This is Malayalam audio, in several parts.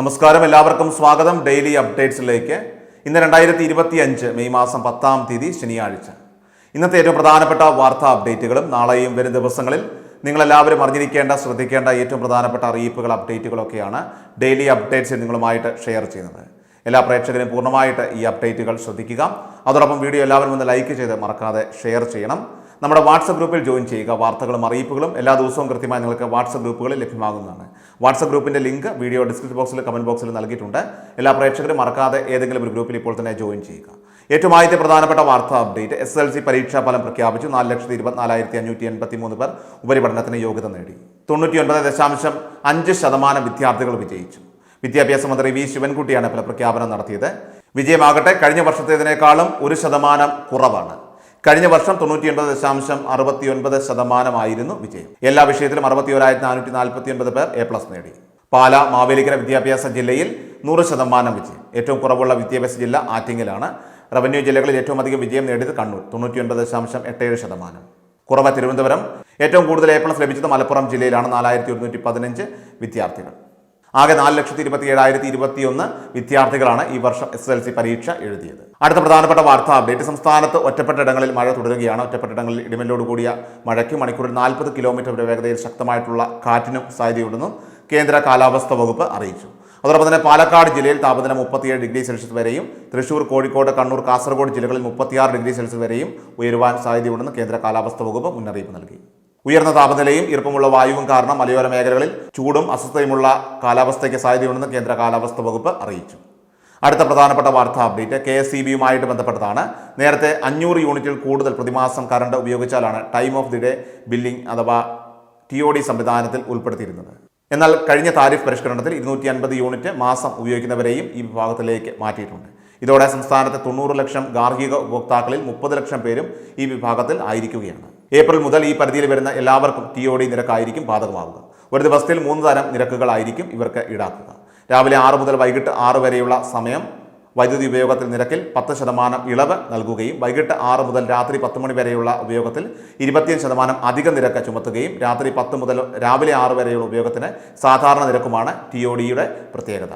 നമസ്കാരം. എല്ലാവർക്കും സ്വാഗതം. ഡെയിലി അപ്ഡേറ്റ്സിലേക്ക് ഇന്ന് രണ്ടായിരത്തി ഇരുപത്തി അഞ്ച് മെയ് മാസം പത്താം തീയതി ശനിയാഴ്ച. ഇന്നത്തെ ഏറ്റവും പ്രധാനപ്പെട്ട വാർത്താ അപ്ഡേറ്റുകളും നാളെയും വരും ദിവസങ്ങളിൽ നിങ്ങളെല്ലാവരും അറിഞ്ഞിരിക്കേണ്ട ശ്രദ്ധിക്കേണ്ട ഏറ്റവും പ്രധാനപ്പെട്ട അറിയിപ്പുകൾ അപ്ഡേറ്റുകളൊക്കെയാണ് ഡെയിലി അപ്ഡേറ്റ്സ് നിങ്ങളുമായിട്ട് ഷെയർ ചെയ്യുന്നത്. എല്ലാ പ്രേക്ഷകരും പൂർണമായിട്ട് ഈ അപ്ഡേറ്റുകൾ ശ്രദ്ധിക്കുക. അതോടൊപ്പം വീഡിയോ എല്ലാവരും ഒന്ന് ലൈക്ക് ചെയ്ത് മറക്കാതെ ഷെയർ ചെയ്യണം. നമ്മുടെ വാട്സപ്പ് ഗ്രൂപ്പിൽ ജോയിൻ ചെയ്യുക. വാർത്തകളും അറിയിപ്പുകളും എല്ലാ ദിവസവും കൃത്യമായി നിങ്ങൾക്ക് വാട്സപ്പ് ഗ്രൂപ്പുകളിൽ ലഭ്യമാകുന്നതാണ്. വാട്സപ്പ് ഗ്രൂപ്പിന്റെ ലിങ്ക് വീഡിയോ ഡിസ്ക്രിപ്ഷൻ ബോക്സിൽ കമന്റ് ബോക്സിൽ നൽകിയിട്ടുണ്ട്. എല്ലാ പ്രേക്ഷകരും മറക്കാതെ ഏതെങ്കിലും ഒരു ഗ്രൂപ്പിൽ ഇപ്പോൾ തന്നെ ജോയിൻ ചെയ്യുക. ഏറ്റവും ആദ്യത്തെ പ്രധാനപ്പെട്ട വാർത്താ അപ്ഡേറ്റ്. എസ് എൽ സി പരീക്ഷാ ഫലം പ്രഖ്യാപിച്ചു. നാല് ലക്ഷത്തി ഇരുപത്തിനാലായിരത്തി അഞ്ഞൂറ്റി എൺപത്തി മൂന്ന് പേർ ഉപരിപഠനത്തിന് യോഗ്യത നേടി. തൊണ്ണൂറ്റി ഒൻപത് ദശാംശം അഞ്ച് ശതമാനം വിദ്യാർത്ഥികൾ വിജയിച്ചു. വിദ്യാഭ്യാസ മന്ത്രി വി ശിവൻകുട്ടിയാണ് ഫലപ്രഖ്യാപനം നടത്തിയത്. വിജയമാകട്ടെ. കഴിഞ്ഞ വർഷത്തേതിനേക്കാളും ഒരു ശതമാനം കുറവാണ്. കഴിഞ്ഞ വർഷം തൊണ്ണൂറ്റിയൊൻപത് ദശാംശം അറുപത്തിയൊൻപത് ശതമാനമായിരുന്നു വിജയം. എല്ലാ വിഷയത്തിലും അറുപത്തി ഒരായിരത്തി നാനൂറ്റി നാൽപ്പത്തി ഒൻപത് പേർ എ പ്ലസ് നേടി. പാല മാവേലിക്കര വിദ്യാഭ്യാസ ജില്ലയിൽ നൂറ് ശതമാനം വിജയം. ഏറ്റവും കുറവുള്ള വിദ്യാഭ്യാസ ജില്ല ആറ്റിങ്ങലാണ്. റവന്യൂ ജില്ലകളിൽ ഏറ്റവും അധികം വിജയം നേടിയത് കണ്ണൂർ തൊണ്ണൂറ്റിയൊൻപത് ദശാംശം എട്ടേഴ് ശതമാനം. കുറവ് തിരുവനന്തപുരം ഏറ്റവും കൂടുതൽ എ പ്ലസ് ലഭിച്ചത് മലപ്പുറം ജില്ലയിലാണ് നാലായിരത്തി ഒരുന്നൂറ്റി പതിനഞ്ച് വിദ്യാർത്ഥികൾ. ആകെ നാല് ലക്ഷത്തി ഇരുപത്തി ഏഴായിരത്തി ഇരുപത്തിയൊന്ന് വിദ്യാർത്ഥികളാണ് ഈ വർഷം എസ് എൽ സി പരീക്ഷ എഴുതിയത്. അടുത്ത പ്രധാനപ്പെട്ട വാർത്താ അപ്ഡേറ്റ് സംസ്ഥാനത്ത് ഒറ്റപ്പെട്ട ഇടങ്ങളിൽ മഴ തുടരുകയാണ്. ഒറ്റപ്പെട്ട ഇടങ്ങളിൽ ഇടിമലോട് കൂടിയ മഴയ്ക്ക് മണിക്കൂറിൽ നാൽപ്പത് കിലോമീറ്റർ വരെ വേഗതയിൽ ശക്തമായിട്ടുള്ള കാറ്റിനും സാധ്യതയുണ്ടെന്നും കേന്ദ്ര കാലാവസ്ഥ വകുപ്പ് അറിയിച്ചു. അതോടൊപ്പം തന്നെ പാലക്കാട് ജില്ലയിൽ താപനില മുപ്പത്തിയേഴ് ഡിഗ്രി സെൽഷ്യസ് വരെയും തൃശൂർ കോഴിക്കോട് കണ്ണൂർ കാസർഗോഡ് ജില്ലകളിൽ മുപ്പത്തിയാറ് ഡിഗ്രി സെൽഷ്യസ് വരെയും ഉയരുവാൻ സാധ്യതയുണ്ടെന്ന് കേന്ദ്ര കാലാവസ്ഥ വകുപ്പ് മുന്നറിയിപ്പ് നൽകി. ഉയർന്ന താപനിലയും ഈർപ്പമുള്ള വായുവും കാരണം മലയോര മേഖലകളിൽ ചൂടും അസ്വസ്ഥയുമുള്ള കാലാവസ്ഥയ്ക്ക് സാധ്യതയുണ്ടെന്ന് കേന്ദ്ര കാലാവസ്ഥ വകുപ്പ് അറിയിച്ചു. അടുത്ത പ്രധാനപ്പെട്ട വാർത്താ അപ്ഡേറ്റ് കെ എസ് സി ബിയുമായിട്ട് ബന്ധപ്പെട്ടതാണ്. നേരത്തെ അഞ്ഞൂറ് യൂണിറ്റിൽ കൂടുതൽ പ്രതിമാസം current ഉപയോഗിച്ചാലാണ് time of the day billing അഥവാ ടി ഒ ഡി സംവിധാനത്തിൽ ഉൾപ്പെടുത്തിയിരുന്നത്. എന്നാൽ കഴിഞ്ഞ താരിഫ് പരിഷ്കരണത്തിൽ ഇരുന്നൂറ്റി അൻപത് യൂണിറ്റ് മാസം ഉപയോഗിക്കുന്നവരെയും ഈ വിഭാഗത്തിലേക്ക് മാറ്റിയിട്ടുണ്ട്. ഇതോടെ സംസ്ഥാനത്തെ തൊണ്ണൂറ് ലക്ഷം ഗാർഹിക ഉപഭോക്താക്കളിൽ മുപ്പത് ലക്ഷം പേരും ഈ വിഭാഗത്തിൽ ആയിരിക്കുകയാണ്. ഏപ്രിൽ മുതൽ ഈ പരിധിയിൽ വരുന്ന എല്ലാവർക്കും ടി ഒ ഡി നിരക്കായിരിക്കും ബാധകമാവുക ഒരു ദിവസത്തിൽ മൂന്ന് തരം നിരക്കുകളായിരിക്കും ഇവർക്ക് ഈടാക്കുക. രാവിലെ ആറ് മുതൽ വൈകിട്ട് ആറ് വരെയുള്ള സമയം വൈദ്യുതി ഉപയോഗത്തിൽ നിരക്കിൽ പത്ത് ശതമാനം ഇളവ് നൽകുകയും വൈകിട്ട് ആറ് മുതൽ രാത്രി പത്ത് മണി വരെയുള്ള ഉപയോഗത്തിൽ ഇരുപത്തിയഞ്ച് ശതമാനം അധിക നിരക്ക് ചുമത്തുകയും രാത്രി പത്ത് മുതൽ രാവിലെ ആറ് വരെയുള്ള ഉപയോഗത്തിന് സാധാരണ നിരക്കുമാണ് ടി ഒ ഡിയുടെ പ്രത്യേകത.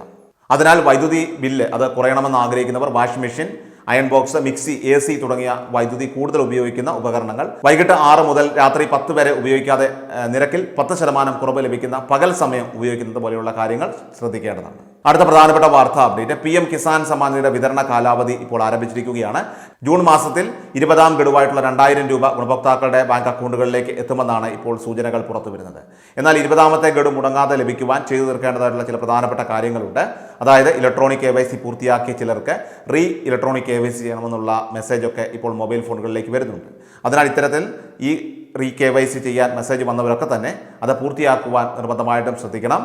അതിനാൽ വൈദ്യുതി ബില്ല് അത് കുറയണമെന്ന് ആഗ്രഹിക്കുന്നവർ washing machine iron box mixie A C തുടങ്ങിയ വൈദ്യുതി കൂടുതൽ ഉപയോഗിക്കുന്ന ഉപകരണങ്ങൾ. വൈകിട്ട് ആറ് മുതൽ രാത്രി പത്ത് വരെ ഉപയോഗിക്കാതെ നിരക്കിൽ പത്ത് ശതമാനം കുറവ് ലഭിക്കുന്ന പകൽ സമയം ഉപയോഗിക്കുന്നത് പോലെയുള്ള കാര്യങ്ങൾ ശ്രദ്ധിക്കേണ്ടതാണ്. അടുത്ത പ്രധാനപ്പെട്ട വാർത്താ update. P M Kisan Samman നിധിയുടെ വിതരണ കാലാവധി ഇപ്പോൾ ആരംഭിച്ചിരിക്കുകയാണ്. ജൂൺ മാസത്തിൽ ഇരുപതാം ഗഡുവായിട്ടുള്ള രണ്ടായിരം രൂപ ഗുണഭോക്താക്കളുടെ ബാങ്ക് അക്കൗണ്ടുകളിലേക്ക് എത്തുമെന്നാണ് ഇപ്പോൾ സൂചനകൾ പുറത്തു വരുന്നത് എന്നാൽ ഇരുപതാമത്തെ ഗഡു മുടങ്ങാതെ ലഭിക്കുവാൻ ചെയ്തു തീർക്കേണ്ടതായിട്ടുള്ള ചില പ്രധാനപ്പെട്ട കാര്യങ്ങളുണ്ട്. അതായത് ഇലക്ട്രോണിക് കെ വൈ സി പൂർത്തിയാക്കിയ ചിലർക്ക് re electronic K Y C ചെയ്യണമെന്നുള്ള മെസ്സേജൊക്കെ ഇപ്പോൾ മൊബൈൽ ഫോണുകളിലേക്ക് വരുന്നുണ്ട്. അതിനാൽ ഇത്തരത്തിൽ ഈ റീ കെ വൈ സി ചെയ്യാൻ മെസ്സേജ് വന്നവരൊക്കെ തന്നെ അത് പൂർത്തിയാക്കുവാൻ നിർബന്ധമായിട്ടും ശ്രദ്ധിക്കണം.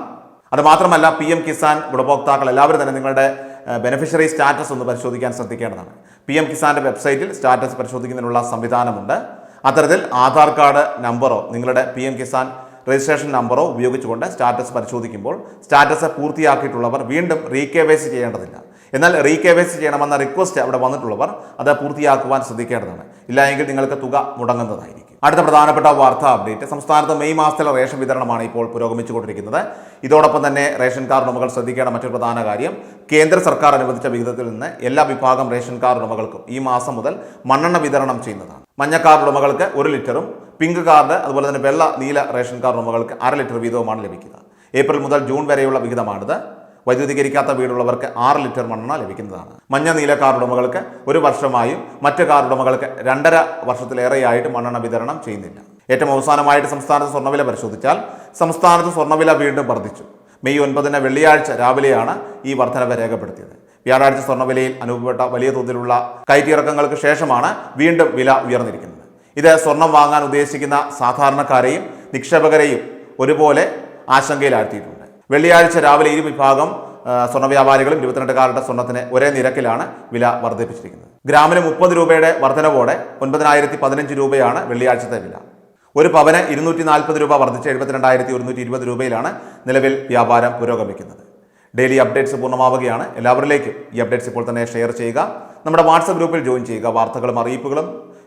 അത് മാത്രമല്ല പി എം കിസാൻ ഗുണഭോക്താക്കൾ എല്ലാവരും തന്നെ നിങ്ങളുടെ ബെനിഫിഷ്യറി സ്റ്റാറ്റസ് ഒന്ന് പരിശോധിക്കാൻ ശ്രദ്ധിക്കേണ്ടതാണ്. പി എം കിസാന്റെ വെബ്സൈറ്റിൽ സ്റ്റാറ്റസ് പരിശോധിക്കുന്നതിനുള്ള സംവിധാനമുണ്ട്. അത്തരത്തിൽ ആധാർ കാർഡ് നമ്പറോ നിങ്ങളുടെ പി എം കിസാൻ രജിസ്ട്രേഷൻ നമ്പറോ ഉപയോഗിച്ചുകൊണ്ട് സ്റ്റാറ്റസ് പരിശോധിക്കുമ്പോൾ സ്റ്റാറ്റസ് പൂർത്തിയാക്കിയിട്ടുള്ളവർ വീണ്ടും റീ കെ ചെയ്യേണ്ടതില്ല. എന്നാൽ റീ കെ ചെയ്യണമെന്ന റിക്വസ്റ്റ് അവിടെ വന്നിട്ടുള്ളവർ അത് പൂർത്തിയാക്കുവാൻ ശ്രദ്ധിക്കേണ്ടതാണ്. ഇല്ലായെങ്കിൽ നിങ്ങൾക്ക് തുക മുടങ്ങുന്നതായിരിക്കും. അടുത്ത പ്രധാനപ്പെട്ട വാർത്താ അപ്ഡേറ്റ്. സംസ്ഥാനത്ത് മെയ് മാസത്തിലെ റേഷൻ വിതരണമാണ് ഇപ്പോൾ പുരോഗമിച്ചുകൊണ്ടിരിക്കുന്നത്. ഇതോടൊപ്പം തന്നെ റേഷൻ കാർഡ് ഉടമകൾ ശ്രദ്ധിക്കേണ്ട മറ്റൊരു പ്രധാന കാര്യം കേന്ദ്ര സർക്കാർ അനുവദിച്ച വിഹിതത്തിൽ നിന്ന് എല്ലാ വിഭാഗം റേഷൻ കാർഡ് ഉടമകൾക്കും ഈ മാസം മുതൽ മണ്ണെണ്ണ വിതരണം ചെയ്യുന്നതാണ്. മഞ്ഞ കാർഡ് ഉടമകൾക്ക് ഒരു ലിറ്ററും പിങ്ക് കാർഡ് അതുപോലെ തന്നെ വെള്ള നീല റേഷൻ കാർഡ് ഉടമകൾക്ക് അര ലിറ്റർ വീതവുമാണ് ലഭിക്കുക. ഏപ്രിൽ മുതൽ ജൂൺ വരെയുള്ള വിഹിതമാണിത്. വൈദ്യുതീകരിക്കാത്ത വീടുള്ളവർക്ക് ആറ് ലിറ്റർ മണ്ണെണ്ണ ലഭിക്കുന്നതാണ്. മഞ്ഞ നീല കാർ ഉടമകൾക്ക് ഒരു വർഷമായും മറ്റ് കാർ ഉടമകൾക്ക് രണ്ടര വർഷത്തിലേറെയായിട്ട് മണ്ണെണ്ണ വിതരണം ചെയ്യുന്നില്ല. ഏറ്റവും അവസാനമായിട്ട് സംസ്ഥാനത്ത് സ്വർണവില പരിശോധിച്ചാൽ സംസ്ഥാനത്ത് സ്വർണവില വീണ്ടും വർദ്ധിച്ചു. മെയ് ഒൻപതിന് വെള്ളിയാഴ്ച രാവിലെയാണ് ഈ വർധനവ് രേഖപ്പെടുത്തിയത്. വ്യാഴാഴ്ച സ്വർണവിലയിൽ അനുഭവപ്പെട്ട വലിയ തോതിലുള്ള കയറ്റിറക്കങ്ങൾക്ക് ശേഷമാണ് വീണ്ടും വില ഉയർന്നിരിക്കുന്നത്. ഇത് സ്വർണം വാങ്ങാൻ ഉദ്ദേശിക്കുന്ന സാധാരണക്കാരെയും നിക്ഷേപകരെയും ഒരുപോലെ ആശങ്കയിലാഴ്ത്തിയിട്ടുണ്ട്. വെള്ളിയാഴ്ച രാവിലെ ഇരു വിഭാഗം സ്വർണ വ്യാപാരികളും ഇരുപത്തിരണ്ടുകാരുടെ സ്വർണത്തിന് ഒരേ നിരക്കിലാണ് വില വർദ്ധിപ്പിച്ചിരിക്കുന്നത്. ഗ്രാമിന് മുപ്പത് രൂപയുടെ വർധനവോടെ ഒൻപതിനായിരത്തി പതിനഞ്ച് രൂപയാണ് വെള്ളിയാഴ്ചത്തെ വില. ഒരു പവന് ഇരുന്നൂറ്റി നാൽപ്പത് രൂപ വർദ്ധിച്ച് എഴുപത്തിരണ്ടായിരത്തി ഒരുന്നൂറ്റി ഇരുപത് രൂപയിലാണ് നിലവിൽ വ്യാപാരം പുരോഗമിക്കുന്നത്. ഡെയിലി അപ്ഡേറ്റ്സ് പൂർണമാവുകയാണ്. എല്ലാവരിലേക്കും ഈ അപ്ഡേറ്റ്സ് ഇപ്പോൾ തന്നെ ഷെയർ ചെയ്യുക. നമ്മുടെ വാട്സപ്പ് ഗ്രൂപ്പിൽ ജോയിൻ ചെയ്യുക. വാർത്തകളും അറിയിപ്പുകളും